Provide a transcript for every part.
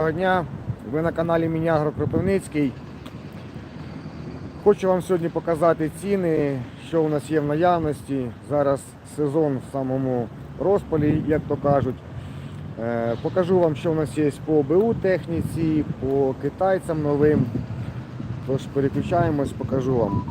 Доброго дня, ви на каналі Мінягро Кропивницький. Хочу вам сьогодні показати ціни, що у нас є в наявності. Зараз сезон в самому розпалі, як то кажуть. Е, Покажу вам, що у нас є по БУ техніці, по китайцям новим. Тож переключаємось, покажу вам.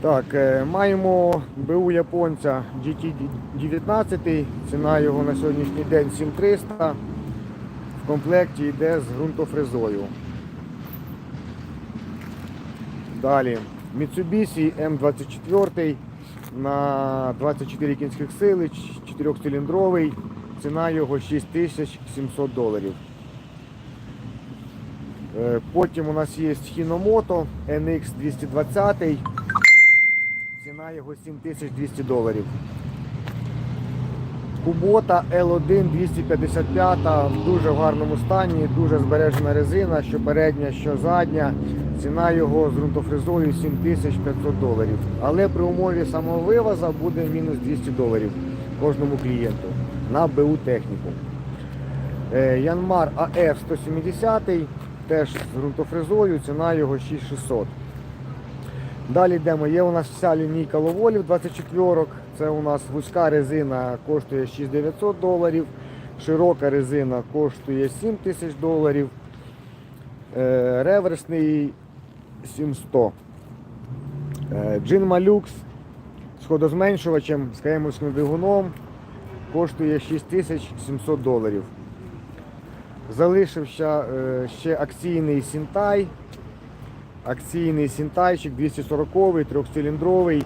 Так, е, маємо БУ японця GT19, ціна його на сьогоднішній день 7300. В комплекті йде з ґрунтофрезою. Далі Mitsubishi M24 на 24 кінських сили, 4-циліндровий. Ціна його 6700 доларів. Е, Потім у нас є Hinomoto NX 220. Ціна його 7200 доларів. Кубота L1 255 в дуже гарному стані, дуже збережена резина, що передня, що задня. Ціна його з ґрунтофрезою 7500 доларів. Але при умові самого вивоза буде мінус 200 доларів кожному клієнту на БУ техніку. Е, Янмар АФ 170 теж з ґрунтофрезою, ціна його 6600. Далі йдемо. Є у нас вся лінійка ловолів 24 Це у нас вузька резина коштує 6900 доларів. Широка резина коштує 7000 доларів. Е, Реверсний 700. Е, Джин Малюкс з ходозменшувачем, з кремовським двигуном коштує 6700 доларів. Залишився е, ще акційний Сінтай. Акційний сінтайчик 240 трьохциліндровий,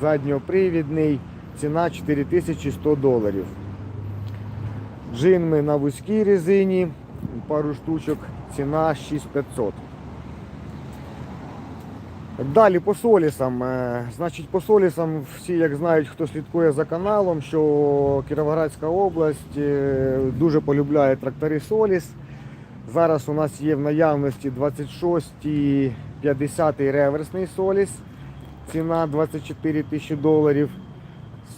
задньопривідний, ціна 4100 доларів. Джинми на вузькій резині, пару штучок, ціна 6500. Далі по солісам. Е, Значить, по солісам всі, як знають, хто слідкує за каналом, що Кіровоградська область е, дуже полюбляє трактори Соліс. Зараз у нас є в наявності 26 50 реверсний Соліс. Ціна 24 тисячі доларів.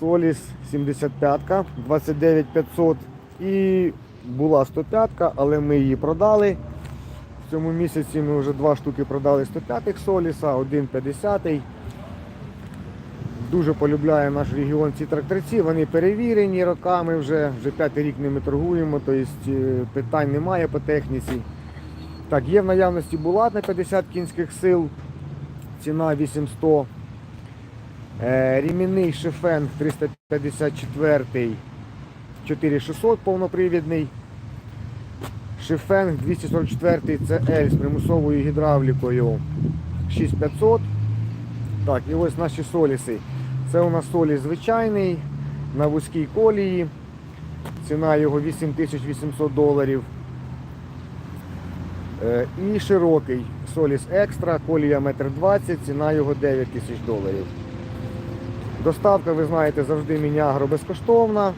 Соліс 75 29 500 і була 105 але ми її продали. В цьому місяці ми вже два штуки продали 105-х Соліса, один 50 Дуже полюбляє наш регіон ці тракторці, вони перевірені роками вже, вже п'ятий рік ними торгуємо, тобто питань немає по техніці. Так, є в наявності булат на 50 кінських сил, ціна 800. Е, Рімінний шифен 354 4600 повнопривідний. Шифенг 244 CL з примусовою гідравлікою 6500. Так, і ось наші соліси. Це у нас соліс звичайний на вузькій колії. Ціна його 8800 доларів. Е, І широкий Соліс Екстра, колія 1,20 м, ціна його 9 тисяч доларів. Доставка, ви знаєте, завжди мінягро безкоштовна.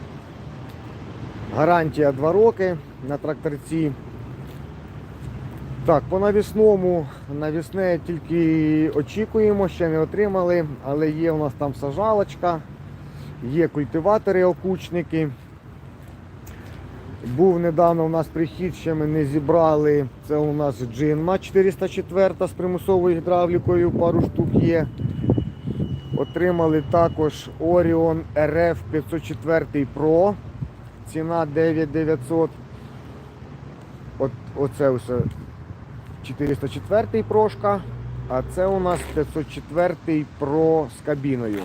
Гарантія 2 роки на тракторці. Так, по навісному, навісне тільки очікуємо, ще не отримали, але є у нас там сажалочка, є культиватори окучники. Був недавно у нас прихід, ще ми не зібрали. Це у нас джинма 404 з примусовою гідравлікою, пару штук є. Отримали також Orion RF 504 Pro. Ціна 9900. От, Оце все 404 прошка, а це у нас 504 Pro з кабіною.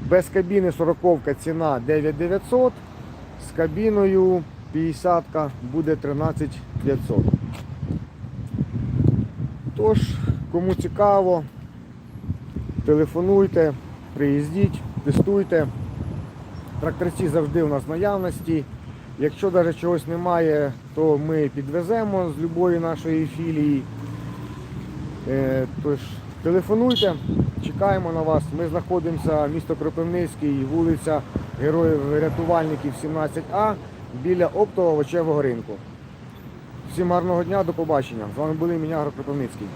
Без кабіни 40 ціна 9900, з кабіною 50 буде 13500. Тож, кому цікаво, телефонуйте, приїздіть, тестуйте. Тракторці завжди у нас наявності. Якщо навіть чогось немає, то ми підвеземо з будь-якої нашої філії. Е, Тож телефонуйте, чекаємо на вас. Ми знаходимося місто Кропивницький, вулиця Героїв Рятувальників 17А біля оптового овочевого ринку. Всім гарного дня, до побачення. З вами були Мінягро Кропивницький.